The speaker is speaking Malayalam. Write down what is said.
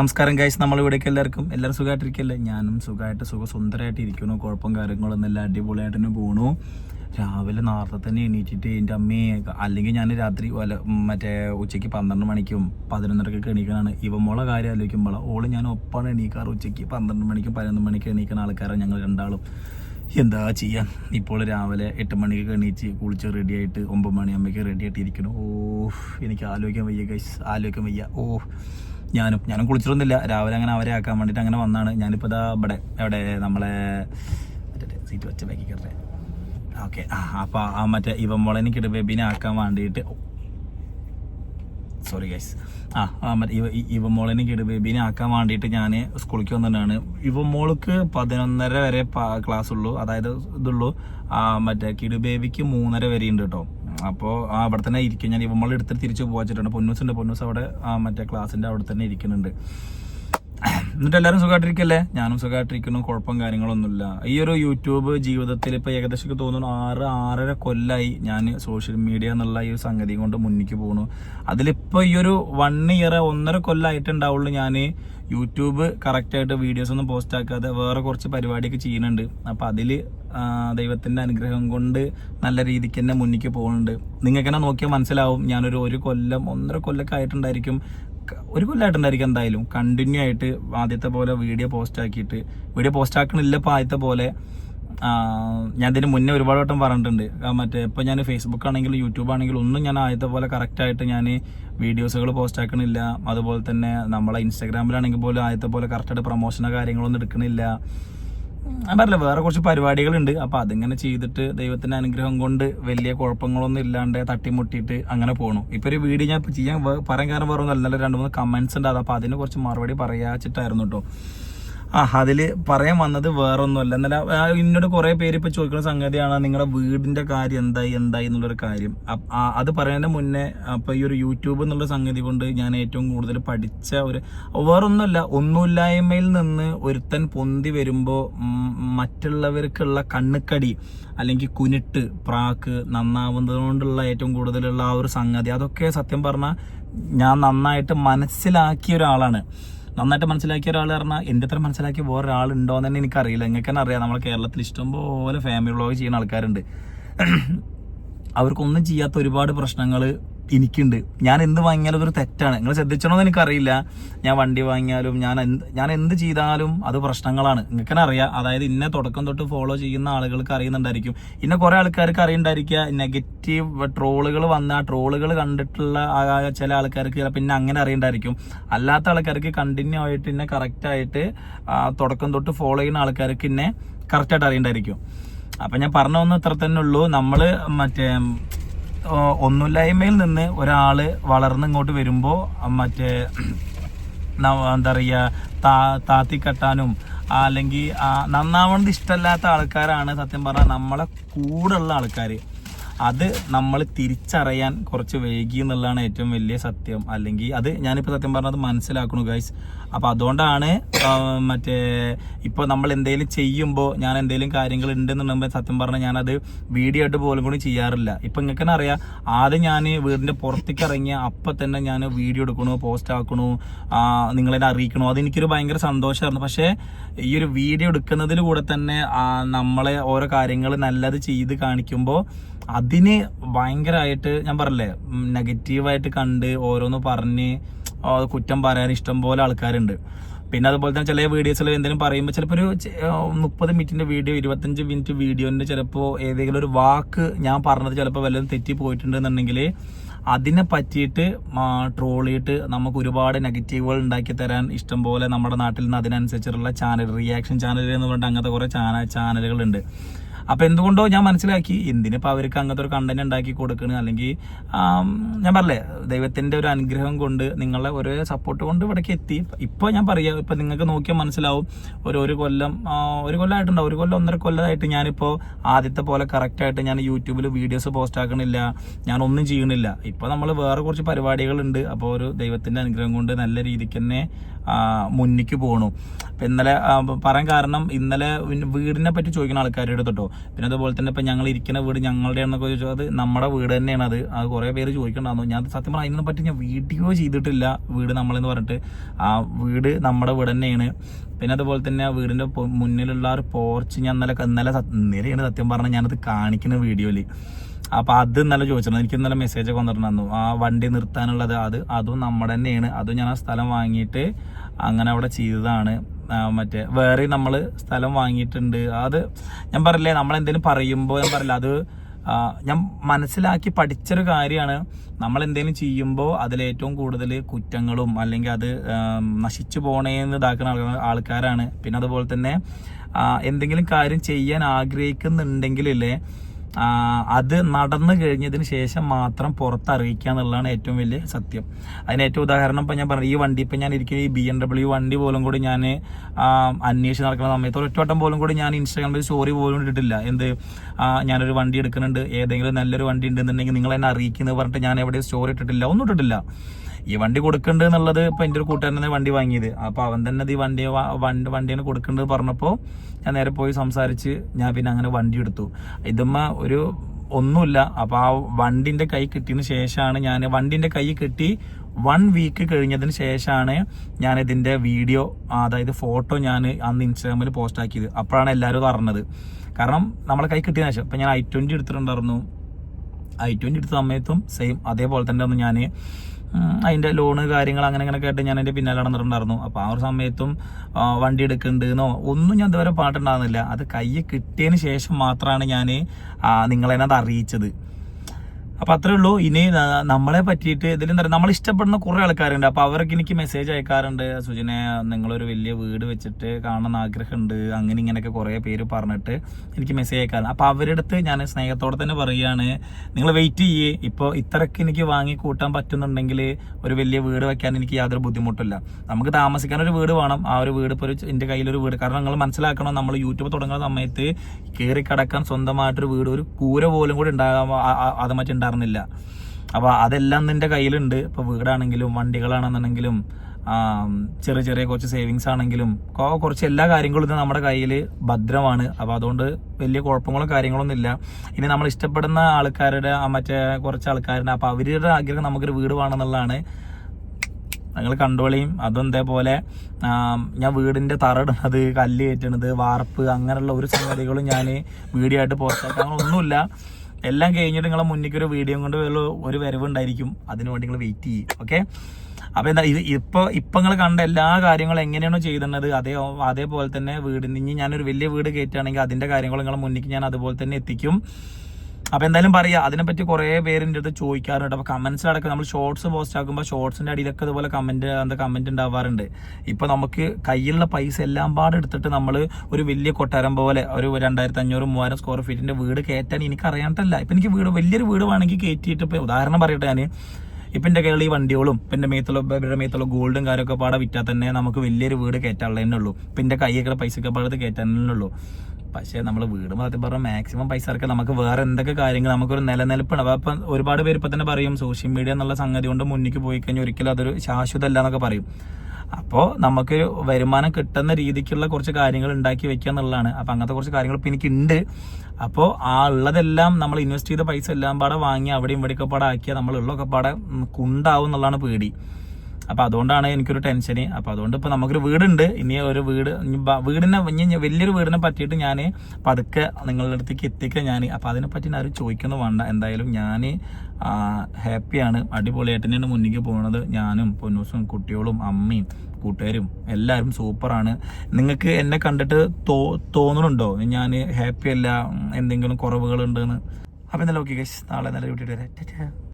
നമസ്കാരം ഗൈസ് നമ്മൾ ഇവിടേക്ക് എല്ലാവർക്കും എല്ലാവരും സുഖമായിട്ടിരിക്കല്ലേ? ഞാനും സുഖമായിട്ട് സുഖ സുന്ദരമായിട്ട് ഇരിക്കുന്നു. കുഴപ്പം കാര്യങ്ങളൊന്നും എല്ലാം അടിപൊളിയായിട്ട് തന്നെ പോണു. രാവിലെ നേരത്തെ തന്നെ എണീറ്റിട്ട് എന്റെ അമ്മയെ അല്ലെങ്കിൽ ഞാൻ രാത്രി വല മറ്റേ ഉച്ചയ്ക്ക് പന്ത്രണ്ട് മണിക്കും പതിനൊന്നരക്കൊക്കെ എണീക്കണാണ് ഇവമോളെ കാര്യം ആലോചിക്കുമ്പോൾ ഓൾ ഞാൻ ഒപ്പാണ് എണീക്കാറ്. ഉച്ചയ്ക്ക് പന്ത്രണ്ട് മണിക്കും പതിനൊന്ന് മണിക്ക് എണീക്കുന്ന ആൾക്കാരാണ് ഞങ്ങൾ രണ്ടാളും. എന്താ ചെയ്യാൻ ഇപ്പോൾ രാവിലെ എട്ട് മണിക്ക് എണീച്ച് കുളിച്ച് റെഡി ആയിട്ട് ഒമ്പത് മണിയാകുമ്പോഴേക്ക് റെഡി ആയിട്ട് ഇരിക്കണം ഓ എനിക്ക് ആലോചിക്കാൻ വയ്യ ഗൈസ് ആലോചിക്കാൻ വയ്യ. ഓ ഞാനും ഞാനും കുളിച്ചിട്ടൊന്നുമില്ല. രാവിലെ അങ്ങനെ അവരെ ആക്കാൻ വേണ്ടിട്ട് അങ്ങനെ വന്നാണ്. ഞാനിപ്പോൾ ഇതാ ഇവിടെ എവിടെ? നമ്മളെ സീറ്റ് വെച്ച ബാക്കി കയറേ ഓക്കെ ആ ആ മറ്റേ ഇവൻ മോളെ ബേബിനെ ആക്കാൻ വേണ്ടിയിട്ട് സോറി ഗൈസ് ആ മറ്റേ ഇവ ഇവ മോളിനെ കിടബേബിനെ ആക്കാൻ വേണ്ടിയിട്ട് ഞാൻ സ്കൂളിലേക്ക് വന്നിട്ടാണ്. ഇവ മോൾക്ക് പതിനൊന്നര വരെ ക്ലാസ് ഉള്ളൂ. അതായത് ഇതുള്ളൂ. മറ്റേ കിടുബേബിക്ക് മൂന്നര വരെ ഉണ്ട് കേട്ടോ. അപ്പോൾ അവിടെ തന്നെ ഇരിക്കും. ഞാൻ ഇവമ്മളെ മോളെ എടുത്തിട്ട് തിരിച്ച് പോവാച്ചിട്ടുണ്ട് പൊന്നൂസ് ഉണ്ട് പൊന്നൂസ് അവിടെ ആ മറ്റേ ക്ലാസ്സിന്റെ അവിടെ തന്നെ ഇരിക്കുന്നുണ്ട്. എന്നിട്ട് എല്ലാവരും സുഖമായിട്ടിരിക്കല്ലേ ഞാനും സുഖമായിട്ടിരിക്കുന്നു കുഴപ്പം കാര്യങ്ങളൊന്നുമില്ല. ഈ ഒരു യൂട്യൂബ് ജീവിതത്തിൽ ഇപ്പോൾ ഏകദേശം തോന്നുന്നു ആറ് ആറര കൊല്ലായി ഞാൻ സോഷ്യൽ മീഡിയ എന്നുള്ള ഈ സംഗതി കൊണ്ട് മുന്നിക്ക് പോകുന്നു അതിലിപ്പോൾ ഈ ഒരു വൺ ഇയർ ഒന്നര കൊല്ലമായിട്ടുണ്ടാവുള്ളൂ ഞാൻ യൂട്യൂബ് കറക്റ്റായിട്ട് വീഡിയോസ് ഒന്നും പോസ്റ്റ് ആക്കാതെ വേറെ കുറച്ച് പരിപാടിയൊക്കെ ചെയ്യുന്നുണ്ട്. അപ്പോൾ അതിൽ ആ, ദൈവത്തിന്റെ അനുഗ്രഹം കൊണ്ട് നല്ല രീതിക്ക് തന്നെ മുന്നിക്ക് പോകുന്നുണ്ട്. നിങ്ങൾക്ക് തന്നെ നോക്കിയാൽ മനസ്സിലാവും ഞാനൊരു ഒരു കൊല്ലം ഒന്നര കൊല്ലൊക്കെ ആയിട്ടുണ്ടായിരിക്കും. ഒരു കൊല്ലമായിട്ടുണ്ടായിരിക്കും എന്തായാലും. കണ്ടിന്യൂ ആയിട്ട് ആദ്യത്തെ പോലെ വീഡിയോ പോസ്റ്റ് ആക്കിയിട്ട്. വീഡിയോ പോസ്റ്റ് ആക്കണില്ല ഇപ്പോൾ ആദ്യത്തെ പോലെ. ഞാൻ ഇതിന് മുന്നേ ഒരുപാട് വട്ടം പറഞ്ഞിട്ടുണ്ട്. മറ്റേ ഇപ്പോൾ ഞാൻ ഫേസ്ബുക്ക് ആണെങ്കിലും യൂട്യൂബ് ആണെങ്കിലും ഒന്നും ഞാൻ ആദ്യത്തെ പോലെ കറക്റ്റായിട്ട് ഞാൻ വീഡിയോസുകൾ പോസ്റ്റ് ആക്കണില്ല. അതുപോലെ തന്നെ നമ്മളെ ഇൻസ്റ്റാഗ്രാമിലാണെങ്കിൽ പോലും ആദ്യത്തെ പോലെ കറക്റ്റായിട്ട് പ്രൊമോഷനോ കാര്യങ്ങളൊന്നും എടുക്കണില്ല. ഞാൻ വേറെ കുറച്ച് പരിപാടികളുണ്ട്. അപ്പൊ അതിങ്ങനെ ചെയ്തിട്ട് ദൈവത്തിന്റെ അനുഗ്രഹം കൊണ്ട് വലിയ കുഴപ്പങ്ങളൊന്നും ഇല്ലാണ്ട് തട്ടിമുട്ടിയിട്ട് അങ്ങനെ പോണു. ഇപ്പൊ ഒരു വീഡിയോ ഞാൻ ചെയ്യാൻ പറയാൻ കാരണം വേറെ നല്ല രണ്ട് മൂന്ന് കമന്റ്സ് ഉണ്ട്. അപ്പോൾ അപ്പൊ അതിന് കുറച്ച് മറുപടി പറയാച്ചിട്ടായിരുന്നു കേട്ടോ ആ അതിൽ പറയാൻ വന്നത് വേറെ ഒന്നുമല്ല ഇന്നോട് കുറേ പേര് ഇപ്പൊ ചോദിക്കുന്ന സംഗതിയാണ് നിങ്ങളുടെ വീടിന്റെ കാര്യം എന്തായി എന്തായി എന്നുള്ളൊരു കാര്യം. അത് പറയുന്നതിന് മുന്നേ അപ്പൊ ഈ ഒരു യൂട്യൂബ് എന്നുള്ള സംഗതി കൊണ്ട് ഞാൻ ഏറ്റവും കൂടുതൽ പഠിച്ച ഒരു വേറൊന്നുമല്ല ഒന്നുമില്ലായ്മയിൽ നിന്ന് ഒരുത്തൻ പൊന്തി വരുമ്പോ മറ്റുള്ളവർക്കുള്ള കണ്ണുക്കടി അല്ലെങ്കിൽ കുനിട്ട് പ്രാക്ക് നന്നാവുന്നതുകൊണ്ടുള്ള ഏറ്റവും കൂടുതലുള്ള ആ ഒരു സംഗതി. അതൊക്കെ സത്യം പറഞ്ഞാൽ ഞാൻ നന്നായിട്ട് മനസ്സിലാക്കിയ ഒരാളാണ്. നന്നായിട്ട് മനസ്സിലാക്കിയ ഒരാൾ പറഞ്ഞാൽ എന്റെ അത്ര മനസ്സിലാക്കിയ വേറൊരാളുണ്ടോ എന്ന് തന്നെ എനിക്കറിയില്ല. നിങ്ങൾക്ക് തന്നെ അറിയാം. നമ്മുടെ കേരളത്തിൽ ഇഷ്ടംപോലെ ഫാമിലി വ്ളോഗ് ചെയ്യുന്ന ആൾക്കാരുണ്ട്. അവർക്കൊന്നും ചെയ്യാത്ത ഒരുപാട് പ്രശ്നങ്ങൾ എനിക്കുണ്ട്. ഞാൻ എന്ത് വാങ്ങിയാലും അതൊരു തെറ്റാണ്. നിങ്ങൾ ശ്രദ്ധിച്ചണോന്ന് എനിക്കറിയില്ല. ഞാൻ വണ്ടി വാങ്ങിയാലും ഞാൻ എന്ത് ഞാൻ എന്ത് ചെയ്താലും അത് പ്രശ്നങ്ങളാണ്. നിങ്ങൾക്ക് തന്നെ അറിയാം. അതായത് ഇന്നെ തുടക്കം തൊട്ട് ഫോളോ ചെയ്യുന്ന ആളുകൾക്ക് അറിയുന്നുണ്ടായിരിക്കും. ഇന്നെ കുറെ ആൾക്കാർക്ക് അറിയണ്ടായിരിക്കുക നെഗറ്റീവ് ട്രോളുകൾ വന്ന ട്രോളുകൾ കണ്ടിട്ടുള്ള ചില ആൾക്കാർക്ക് പിന്നെ അങ്ങനെ അറിയണ്ടായിരിക്കും അല്ലാത്ത ആൾക്കാർക്ക് കണ്ടിന്യൂ ആയിട്ട് ഇന്നെ കറക്റ്റായിട്ട് തുടക്കം തൊട്ട് ഫോളോ ചെയ്യുന്ന ആൾക്കാർക്ക് ഇന്നെ കറക്റ്റായിട്ട് അറിയണ്ടായിരിക്കും അപ്പൊ ഞാൻ പറഞ്ഞു വന്ന ഇത്ര തന്നെ ഉള്ളൂ. നമ്മൾ മറ്റേ ഒന്നുമില്ലായ്മയിൽ നിന്ന് ഒരാൾ വളർന്ന് ഇങ്ങോട്ട് വരുമ്പോൾ മറ്റേ എന്താ പറയുക താ താത്തിക്കെട്ടാനും അല്ലെങ്കിൽ നന്നാവണത് ഇഷ്ടമല്ലാത്ത ആൾക്കാരാണ് സത്യം പറഞ്ഞാൽ നമ്മളെ കൂടെയുള്ള ആൾക്കാർ അത് നമ്മൾ തിരിച്ചറിയാൻ കുറച്ച് വൈകി എന്നുള്ളതാണ് ഏറ്റവും വലിയ സത്യം. അല്ലെങ്കിൽ അത് ഞാനിപ്പോൾ സത്യം പറഞ്ഞത് മനസ്സിലാക്കണു ഗൈസ് അപ്പോൾ അതുകൊണ്ടാണ് മറ്റേ ഇപ്പോൾ നമ്മൾ എന്തെങ്കിലും ചെയ്യുമ്പോൾ ഞാൻ എന്തെങ്കിലും കാര്യങ്ങൾ ഉണ്ടെന്നുണ്ടെങ്കിൽ സത്യം പറഞ്ഞാൽ ഞാനത് വീഡിയോ ആയിട്ട് പോലും കൂടി ചെയ്യാറില്ല. ഇപ്പം നിങ്ങൾക്ക് തന്നെ അറിയാം ആദ്യം ഞാൻ വീടിന്റെ പുറത്തേക്ക് ഇറങ്ങിയ അപ്പം തന്നെ ഞാൻ വീഡിയോ എടുക്കണു പോസ്റ്റ് ആക്കണു നിങ്ങളെന്നെ നിങ്ങളെ അറിയിക്കണു അതെനിക്കൊരു ഭയങ്കര സന്തോഷമായിരുന്നു പക്ഷേ ഈ ഒരു വീഡിയോ എടുക്കുന്നതിലൂടെ തന്നെ നമ്മളെ ഓരോ കാര്യങ്ങൾ നല്ലത് ചെയ്ത് കാണിക്കുമ്പോൾ അതിന് ഭയങ്കരമായിട്ട് ഞാൻ പറഞ്ഞില്ലേ നെഗറ്റീവായിട്ട് കണ്ട് ഓരോന്ന് പറഞ്ഞ് കുറ്റം പറയാൻ ഇഷ്ടം പോലെ ആൾക്കാരുണ്ട്. പിന്നെ അതുപോലെ തന്നെ ചില വീഡിയോസിൽ എന്തെങ്കിലും പറയുമ്പോൾ ചിലപ്പോൾ ഒരു മുപ്പത് മിനിറ്റിന്റെ വീഡിയോ ഇരുപത്തഞ്ച് മിനിറ്റ് വീഡിയോന്റെ ചിലപ്പോൾ ഏതെങ്കിലും ഒരു വാക്ക് ഞാൻ പറഞ്ഞത് ചിലപ്പോൾ വല്ലതും തെറ്റി പോയിട്ടുണ്ടെന്നുണ്ടെങ്കിൽ അതിനെ പറ്റിയിട്ട് ട്രോൾ ചെയ്തിട്ട് നമുക്ക് ഒരുപാട് നെഗറ്റീവുകൾ ഉണ്ടാക്കി തരാൻ ഇഷ്ടം പോലെ നമ്മുടെ നാട്ടിൽ നിന്ന് അതിനനുസരിച്ചുള്ള ചാനൽ റിയാക്ഷൻ ചാനൽ എന്ന് പറഞ്ഞിട്ട് അങ്ങനത്തെ കുറേ ചാനൽ ചാനലുകളുണ്ട് അപ്പൊ എന്തുകൊണ്ടോ ഞാൻ മനസ്സിലാക്കി എന്തിനിപ്പോ അവർക്ക് അങ്ങനത്തെ ഒരു കണ്ടന്റ് ഉണ്ടാക്കി കൊടുക്കണ? അല്ലെങ്കിൽ ഞാൻ പറഞ്ഞേ ദൈവത്തിന്റെ ഒരു അനുഗ്രഹം കൊണ്ട് നിങ്ങളെ ഒരു സപ്പോർട്ട് കൊണ്ട് ഇവിടേക്ക് എത്തി. ഇപ്പൊ ഞാൻ പറയാ ഇപ്പൊ നിങ്ങൾക്ക് നോക്കിയാൽ മനസ്സിലാവും ഒരു ഒരു കൊല്ലം ഒരു കൊല്ലമായിട്ടുണ്ടാവും ഒരു കൊല്ലം ഒന്നര കൊല്ലമായിട്ട് ഞാനിപ്പോ ആദ്യത്തെ പോലെ കറക്റ്റ് ആയിട്ട് ഞാൻ യൂട്യൂബിൽ വീഡിയോസ് പോസ്റ്റ് ആക്കണില്ല. ഞാൻ ഒന്നും ചെയ്യണില്ല. ഇപ്പൊ നമ്മൾ വേറെ കുറച്ച് പരിപാടികളുണ്ട്. അപ്പോൾ ഒരു ദൈവത്തിന്റെ അനുഗ്രഹം കൊണ്ട് നല്ല രീതിക്ക് തന്നെ മുന്നിക്ക് പോണു. അപ്പൊ ഇന്നലെ പറയാൻ കാരണം ഇന്നലെ വീടിനെ പറ്റി ചോദിക്കുന്ന ആൾക്കാരുടെ തൊട്ടോ പിന്നെ അതുപോലെ തന്നെ ഇപ്പം ഞങ്ങൾ ഇരിക്കുന്ന വീട് ഞങ്ങളുടെ എന്നൊക്കെ ചോദിച്ചാൽ അത് നമ്മുടെ വീട് തന്നെയാണ് അത്. അത് കുറേ പേര് ചോദിക്കണ്ടായിരുന്നു. ഞാൻ സത്യം പറഞ്ഞാൽ അതിനെ പറ്റി ഞാൻ വീഡിയോ ചെയ്തിട്ടില്ല വീട് നമ്മളെന്ന് പറഞ്ഞിട്ട്. ആ വീട് നമ്മുടെ വീട് തന്നെയാണ്. പിന്നെ അതുപോലെ തന്നെ ആ വീടിന്റെ മുന്നിലുള്ള ഒരു പോർച്ച് ഞാൻ ഇന്നലെ ഇന്നലെ ഇന്നലെയാണ് സത്യം പറഞ്ഞാൽ ഞാനത് കാണിക്കുന്ന വീഡിയോയിൽ അപ്പം അത് ഇന്നലെ ചോദിച്ചിട്ടുണ്ട്. എനിക്ക് ഇന്നലെ മെസ്സേജ് ഒക്കെ വന്നിട്ടുണ്ടായിരുന്നു. ആ വണ്ടി നിർത്താനുള്ളത് അത് അതും നമ്മുടെ തന്നെയാണ്. അതും ഞാൻ ആ സ്ഥലം വാങ്ങിയിട്ട് അങ്ങനെ അവിടെ ചെയ്തതാണ്. മറ്റേ വേറെ നമ്മൾ സ്ഥലം വാങ്ങിയിട്ടുണ്ട്. അത് ഞാൻ പറയില്ലേ നമ്മൾ എന്തെങ്കിലും പറയുമ്പോൾ ഞാൻ പറയില്ല അത് ഞാൻ മനസ്സിലാക്കി പഠിച്ചൊരു കാര്യമാണ്. നമ്മൾ എന്തെങ്കിലും ചെയ്യുമ്പോൾ അതിലേറ്റവും കൂടുതൽ കുറ്റങ്ങളും അല്ലെങ്കിൽ അത് നശിച്ചു പോണേന്ന് ഇതാക്കുന്ന ആൾക്കാരാണ്. പിന്നെ അതുപോലെ തന്നെ എന്തെങ്കിലും കാര്യം ചെയ്യാൻ ആഗ്രഹിക്കുന്നുണ്ടെങ്കിലല്ലേ അത് നടന്നു കഴിഞ്ഞതിന് ശേഷം മാത്രം പുറത്തറിയിക്കുക എന്നുള്ളതാണ് ഏറ്റവും വലിയ സത്യം. അതിന് ഏറ്റവും ഉദാഹരണം ഇപ്പം ഞാൻ പറഞ്ഞു ഈ വണ്ടി ഇപ്പം ഞാൻ ഇരിക്കുന്ന ഈ ബി എം ഡബ്ല്യു വണ്ടി പോലും കൂടി ഞാൻ അന്വേഷിച്ച് നടക്കുന്ന സമയത്ത് ഒരൊറ്റവട്ടം പോലും കൂടി ഞാൻ ഇൻസ്റ്റാഗ്രാമിൽ സ്റ്റോറി പോലും ഇട്ടിട്ടില്ല. എന്ത് ഞാനൊരു വണ്ടി എടുക്കുന്നുണ്ട് ഏതെങ്കിലും നല്ലൊരു വണ്ടി ഉണ്ടെന്നുണ്ടെങ്കിൽ നിങ്ങൾ എന്നെ അറിയിക്കുന്നത് പറഞ്ഞിട്ട് ഞാൻ എവിടെ സ്റ്റോറി ഇട്ടിട്ടില്ല ഒന്നും ഇട്ടിട്ടില്ല. ഈ വണ്ടി കൊടുക്കുന്നുണ്ട് എന്നുള്ളത് ഇപ്പൊ എന്റെ ഒരു കൂട്ടുകാരൻ തന്നെ വണ്ടി വാങ്ങിയത്. അപ്പോൾ അവൻ തന്നെ ഈ വണ്ടി വണ്ടി വണ്ടിയാണ് കൊടുക്കേണ്ടത് പറഞ്ഞപ്പോൾ ഞാൻ നേരെ പോയി സംസാരിച്ച് ഞാൻ പിന്നെ അങ്ങനെ വണ്ടി എടുത്തു. ഇതമ്മ ഒരു ഒന്നുമില്ല. അപ്പൊ ആ വണ്ടിന്റെ കൈ കിട്ടിയതിന് ശേഷമാണ് ഞാൻ വണ്ടിന്റെ കൈ കിട്ടി വൺ വീക്ക് കഴിഞ്ഞതിന് ശേഷമാണ് ഞാൻ ഇതിന്റെ വീഡിയോ അതായത് ഫോട്ടോ ഞാൻ അന്ന് ഇൻസ്റ്റാഗ്രാമിൽ പോസ്റ്റ് ആക്കിയത്. അപ്പോഴാണ് എല്ലാവരും അറിഞ്ഞത്. കാരണം നമ്മളെ കൈ കിട്ടിയതിന് ശേഷം ഇപ്പൊ ഞാൻ ഐ ട്വന്റി എടുത്തിട്ടുണ്ടായിരുന്നു. ഐ ട്വന്റി എടുത്ത സമയത്തും സെയിം അതേപോലെ തന്നെ ഒന്ന് ഞാൻ അതിന്റെ ലോണ് കാര്യങ്ങൾ അങ്ങനെ അങ്ങനെ കേട്ട് ഞാൻ അതിന്റെ പിന്നാലെ നടന്നിട്ടുണ്ടായിരുന്നു. അപ്പോൾ ആ ഒരു സമയത്തും വണ്ടി എടുക്കുന്നുണ്ടെന്നോ ഒന്നും ഞാൻ ഇതുവരെ പാട്ടുണ്ടാകുന്നില്ല അത് കയ്യെ കിട്ടിയതിന് ശേഷം മാത്രമാണ് ഞാൻ നിങ്ങളെന്നെ അത് അറിയിച്ചത്. അപ്പൊ അത്രേ ഉള്ളൂ. ഇനി നമ്മളെ പറ്റിയിട്ട് ഇതിലെന്താ പറയുക നമ്മൾ ഇഷ്ടപ്പെടുന്ന കുറേ ആൾക്കാരുണ്ട്. അപ്പൊ അവരൊക്കെ എനിക്ക് മെസ്സേജ് അയക്കാറുണ്ട്. സുജനെ നിങ്ങളൊരു വലിയ വീട് വെച്ചിട്ട് കാണണം ആഗ്രഹമുണ്ട്. അങ്ങനെ ഇങ്ങനെയൊക്കെ കുറേ പേര് പറഞ്ഞിട്ട് എനിക്ക് മെസ്സേജ് അയക്കാറുണ്ട്. അപ്പൊ അവരുടെ അടുത്ത് ഞാൻ സ്നേഹത്തോടെ തന്നെ പറയുകയാണ് നിങ്ങൾ വെയിറ്റ് ചെയ്യേ. ഇപ്പോൾ ഇത്രയ്ക്ക് എനിക്ക് വാങ്ങി കൂട്ടാൻ പറ്റുന്നുണ്ടെങ്കിൽ ഒരു വലിയ വീട് വെക്കാൻ എനിക്ക് യാതൊരു ബുദ്ധിമുട്ടില്ല. നമുക്ക് താമസിക്കാൻ ഒരു വീട് വേണം. ആ ഒരു വീട് ഇപ്പോൾ എന്റെ കയ്യിലൊരു വീട്. കാരണം നിങ്ങൾ മനസ്സിലാക്കണം നമ്മൾ യൂട്യൂബ് തുടങ്ങുന്ന സമയത്ത് കയറി കിടക്കാൻ സ്വന്തമായിട്ടൊരു വീട് ഒരു കൂര പോലും കൂടി ഉണ്ടാകാൻ അത് മറ്റുണ്ടായിരുന്നില്ല അപ്പോൾ അതെല്ലാം നിന്റെ കയ്യിലുണ്ട്. ഇപ്പോൾ വീടാണെങ്കിലും വണ്ടികളാണെന്നുണ്ടെങ്കിലും ചെറിയ ചെറിയ കുറച്ച് സേവിങ്സ് ആണെങ്കിലും കുറച്ച് എല്ലാ കാര്യങ്ങളും ഇത് നമ്മുടെ കയ്യിൽ ഭദ്രമാണ്. അപ്പോൾ അതുകൊണ്ട് വലിയ കുഴപ്പങ്ങളോ കാര്യങ്ങളൊന്നും ഇല്ല. ഇനി നമ്മൾ ഇഷ്ടപ്പെടുന്ന ആൾക്കാരുടെ മറ്റേ കുറച്ച് ആൾക്കാരുടെ അപ്പോൾ അവരുടെ ആഗ്രഹം നമുക്കൊരു വീട് വേണമെന്നുള്ളതാണ്. നിങ്ങൾ കണ്ടോളിയും അതും ഇതേപോലെ ഞാൻ വീടിന്റെ തറയിടുന്നത് കല്ല് കയറ്റണത് വാർപ്പ് അങ്ങനെയുള്ള ഒരു സംഗതികളും ഞാൻ വീഡിയോ ആയിട്ട് പോസ്റ്റ് ആക്കാം. ഒന്നുമില്ല. എല്ലാം കഴിഞ്ഞിട്ട് നിങ്ങളെ മുന്നിലേക്ക് ഒരു വീഡിയോ കൊണ്ട് ഒരു വരവുണ്ടായിരിക്കും അതിനു വേണ്ടി നിങ്ങൾ വെയിറ്റ് ചെയ്യും. ഓക്കെ അപ്പൊ എന്താ ഇത് ഇപ്പൊ ഇപ്പൊ നിങ്ങൾ കണ്ട എല്ലാ കാര്യങ്ങളും എങ്ങനെയാണോ ചെയ്തിരുന്നത് അതേ അതേപോലെ തന്നെ വീടിന് ഇനി ഞാനൊരു വലിയ വീട് കയറ്റുകയാണെങ്കിൽ അതിന്റെ കാര്യങ്ങൾ നിങ്ങളെ മുന്നിലേക്ക് ഞാൻ അതുപോലെ തന്നെ എത്തിക്കും. അപ്പൊ എന്തായാലും പറയാ അതിനെപ്പറ്റി കുറെ പേരിന്റെ അടുത്ത് ചോദിക്കാറുണ്ട്. അപ്പൊ കമന്റ്സ് അടക്കം നമ്മൾ ഷോർട്സ് പോസ്റ്റ് ആക്കുമ്പോൾ ഷോർട്സിന്റെ അടിയിലൊക്കെ ഇതുപോലെ കമന്റ് എന്താ കമന്റ് ഉണ്ടാവാറുണ്ട്. ഇപ്പൊ നമുക്ക് കയ്യിലുള്ള പൈസ എല്ലാം പാടെ എടുത്തിട്ട് നമ്മൾ ഒരു വലിയ കൊട്ടാരം പോലെ ഒരു രണ്ടായിരത്തി അഞ്ഞൂറ് മൂവായിരം സ്ക്വയർ ഫീറ്റിന്റെ വീട് കയറ്റാൻ എനിക്ക് അറിയാണ്ടല്ല ഇപ്പൊ എനിക്ക് വീട് വലിയൊരു വീട് വേണമെങ്കിൽ കയറ്റിയിട്ട് ഇപ്പൊ ഉദാഹരണം പറയട്ടെ ഞാൻ ഇപ്പൊ എന്റെ കയ്യിൽ ഈ വണ്ടികളും പിന്നെ എന്റെ മേത്തുള്ള ഇവരുടെ മേത്തുള്ള ഗോൾഡും കാര്യമൊക്കെ പാടെ വിറ്റാൽ തന്നെ നമുക്ക് വലിയൊരു വീട് കയറ്റാനുള്ള തന്നെ ഉള്ളൂ. ഇപ്പൊ എന്റെ കൈയൊക്കെ പൈസയൊക്കെ പാടത്ത് കയറ്റാനേ ഉള്ളൂ. പക്ഷേ നമ്മൾ വീട് മാത്രം പറഞ്ഞാൽ മാക്സിമം പൈസ ഇറക്കാൻ നമുക്ക് വേറെ എന്തൊക്കെ കാര്യങ്ങൾ നമുക്കൊരു നിലനിൽപ്പാണ്. അപ്പൊ അപ്പം ഒരുപാട് പേര് ഇപ്പൊ തന്നെ പറയും സോഷ്യൽ മീഡിയ എന്നുള്ള സംഗതി കൊണ്ട് മുന്നിക്ക് പോയി കഴിഞ്ഞാൽ ഒരിക്കലും അതൊരു ശാശ്വതമല്ല എന്നൊക്കെ പറയും. അപ്പോൾ നമുക്ക് വരുമാനം കിട്ടുന്ന രീതിക്കുള്ള കുറച്ച് കാര്യങ്ങൾ ഉണ്ടാക്കി വെക്കുക എന്നുള്ളതാണ്. അപ്പോൾ അങ്ങനത്തെ കുറച്ച് കാര്യങ്ങൾ ഇപ്പോൾ എനിക്കുണ്ട്. അപ്പോൾ ആ ഉള്ളതെല്ലാം നമ്മൾ ഇൻവെസ്റ്റ് ചെയ്ത പൈസ എല്ലാം പാടെ വാങ്ങി അവിടെയും ഇവിടെയൊക്കെ പാടെ ആക്കിയാൽ നമ്മൾ ഉള്ളൊക്കെ പാടെ കുണ്ടാവും എന്നുള്ളതാണ് പേടി. അപ്പൊ അതുകൊണ്ടാണ് എനിക്കൊരു ടെൻഷൻ അപ്പോൾ അതുകൊണ്ട് ഇപ്പൊ നമുക്കൊരു വീടുണ്ട്. ഇനി ഒരു വീട് വീടിനെ ഇനി വലിയൊരു വീടിനെ പറ്റിയിട്ട് ഞാൻ പതുക്കെ നിങ്ങളുടെ അടുത്തേക്ക് എത്തിക്കുക ഞാൻ അപ്പോൾ അതിനെ പറ്റി ആരും ചോദിക്കുന്നു വേണ്ട. എന്തായാലും ഞാൻ ഹാപ്പിയാണ്. അടിപൊളിയായിട്ട് തന്നെയാണ് മുന്നിലേക്ക് പോകുന്നത് ഞാനും പൊന്നൂസും കുട്ടികളും അമ്മയും കൂട്ടുകാരും എല്ലാവരും സൂപ്പറാണ്. നിങ്ങൾക്ക് എന്നെ കണ്ടിട്ട് തോ തോന്നുന്നുണ്ടോ ഞാൻ ഹാപ്പിയല്ല എന്തെങ്കിലും കുറവുകളുണ്ടെന്ന്? അപ്പൊ എന്തായാലും ഓക്കെ നാളെ നല്ല വീട്ടിൽ വരാം.